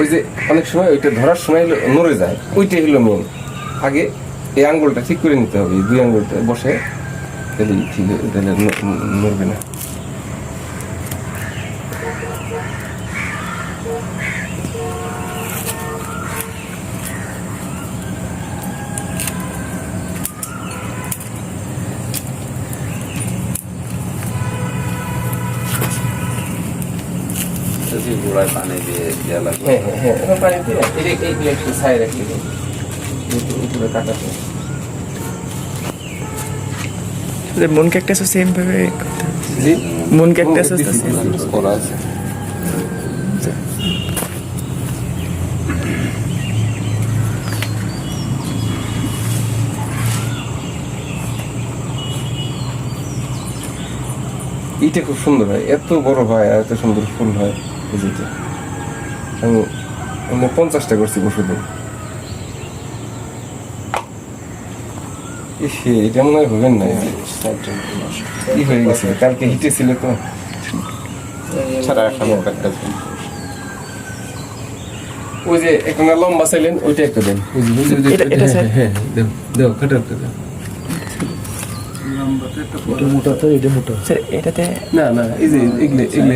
ওই যে অনেক সময় ওইটা ধরার সময় নড়ে যায়, ওইটাই হলো মেন আগে এই আঙ্গুলটা ঠিক করে নিতে হবে দুই আঙ্গুলটা বসে তাহলে ঠিক তাহলে নড়বে না। গোড়ায় পানি দিয়ে দেওয়া লাগবে। হ্যাঁ হ্যাঁ হ্যাঁ পানি দিয়ে এটা এইগুলো একটু ছাই রাখলে উপরে কাটাতে মুন ক্যাকটাসও সেম ভাবে করতে হবে। জি মুন ক্যাকটাসও সেম করা আছে। এইটা খুব সুন্দর হয়। এত বড় হয় আর এত সুন্দর ফুল হয়। আমি আমি পঞ্চাশটা করছি পরশুদিন এটা মনে হয় হবেন না কি হয়ে গেছে কালকে হিটে ছিল তো। ওই যে একটা না লম্বা চাইলেন ওইটা একটা দেন। এটা- এটা হ্যাঁ, স্যার। হ্যাঁ হ্যাঁ, দেও দেও কাটা একটা দেও। স্যার এটাতে না না এই যে এগুলো এগুলো।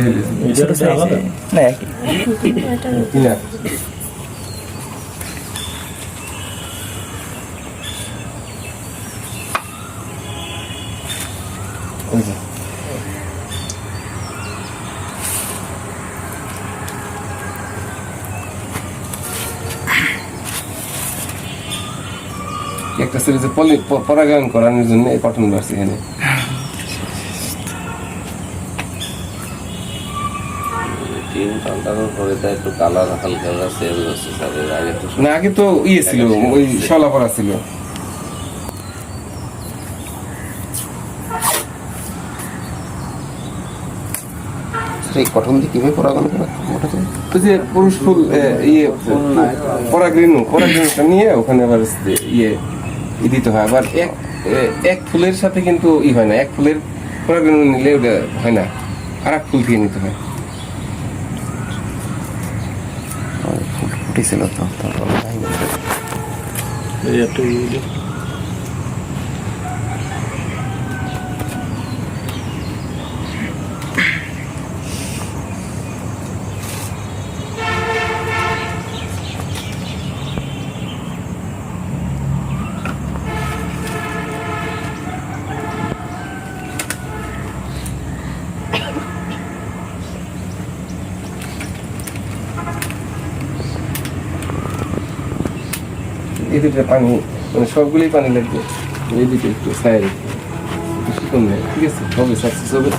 ছোট সাইজে না একই। কি না। ওই একটা ছিল যে পরাগায়ন করানোর জন্য এই কটন বাড়ছে এখানে। না আগে তো ইয়ে ছিল ওই শলা পড়া ছিল। এই কঠন দিয়ে কীভাবে পরাগন করা? ওটা তো যে পুরুষ ফুল ইয়ে নিয়ে ওখানে আবার ইয়ে দিতে হয়। আবার এক এক ফুলের সাথে কিন্তু ই হয় না। এক ফুলের পরাগরেণু নিলে ওটা হয় না। আর এক ফুল থেকে নিতে হয়। ফুটেছিল তো তারপর দুটো পানি মানে সবগুলোই পানি লাগবে। এদিকে একটু সাইড একটু ঠিক আছে? হবে সাকসেস হবে।